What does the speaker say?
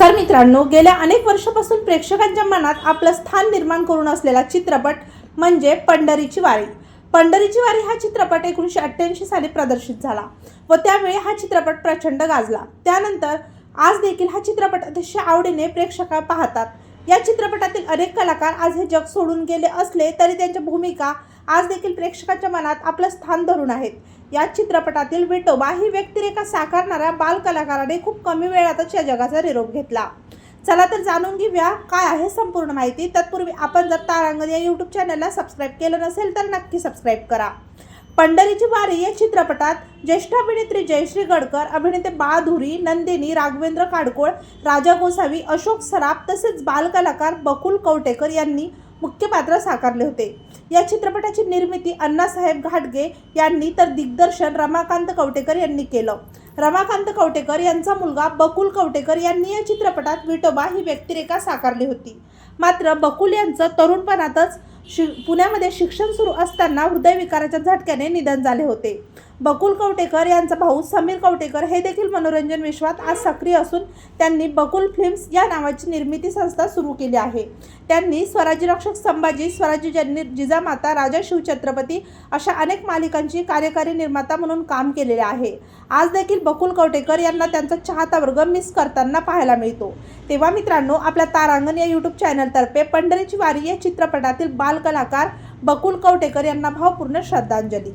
नमस्कार मित्रांनो गेल्या अनेक वर्षापासून प्रेक्षकांच्या मनात आपलं स्थान निर्माण करून असलेला चित्रपट म्हणजे पंढरीची वारी. पंढरीची वारी हा चित्रपट एकोणीसशे अठ्ठ्याऐंशी साली प्रदर्शित झाला व त्यावेळी हा चित्रपट प्रचंड गाजला. त्यानंतर आज देखील हा चित्रपट अतिशय आवडीने प्रेक्षक पाहतात. या चित्रपटातील अनेक कलाकार आज हे जग सोडून गेले असले तरी त्यांच्या भूमिका आज देखील प्रेक्षकाच्या मनात आपलं स्थान धरून आहेत. या चित्रपटातील विठोबा ही व्यक्तिरेखा साकारणाऱ्या बालकलाकाराने खूप कमी वेळातच या जगाचा निरोप घेतला. चला तर जाणून घेऊया काय आहे संपूर्ण माहिती. तत्पूर्वी आपण जर तारांगण या यूट्यूब चॅनलला सबस्क्राईब केलं नसेल तर नक्की सबस्क्राईब करा. पंढरीची वारी या चित्रपटात ज्येष्ठ अभिनेत्री जयश्री गडकर अभिनेते बाधुरी नंदिनी राघवेंद्र काडकोळ राजा गोसावी अशोक सराफ तसेच बालकलाकार बकुल कवटेकर यांनी मुख्य पात्र साकारले होते. या चित्रपटाची निर्मिती अण्णासाहेब घाटगे यांनी तर दिग्दर्शन रमाकांत कवटेकर यांनी केलं. रमाकांत कवटेकर यांचा मुलगा बकुल कवटेकर यांनी या चित्रपटात विटोबा ही व्यक्तिरेखा साकारली होती. मात्र बकुल यांचं तरुणपणातच शि पुण्यामध्ये शिक्षण सुरू असताना हृदयविकाराच्या झटक्याने निधन झाले होते. बकुल कवटेकर यांचा भाऊ समीर कवटेकर हे देखील मनोरंजन विश्वात आज सक्रिय असून त्यांनी बकुल फिल्म्स या नावाची निर्मिती संस्था सुरू केली आहे. त्यांनी स्वराज्यरक्षक संभाजी स्वराज्य जननी जिजामाता राजा शिवछत्रपती अशा अनेक मालिकांची कार्यकारी निर्माता म्हणून काम केलेले आहे. आज देखील बकुल कवटेकर यांना त्यांचा चाहता वर्ग मिस करताना पाहायला मिळतो. तेव्हा मित्रांनो आपल्या तारांगण या यूट्यूब चॅनलतर्फे पंढरीची वारी या चित्रपटातील बालकलाकार बकुल कवटेकर यांना भावपूर्ण श्रद्धांजली.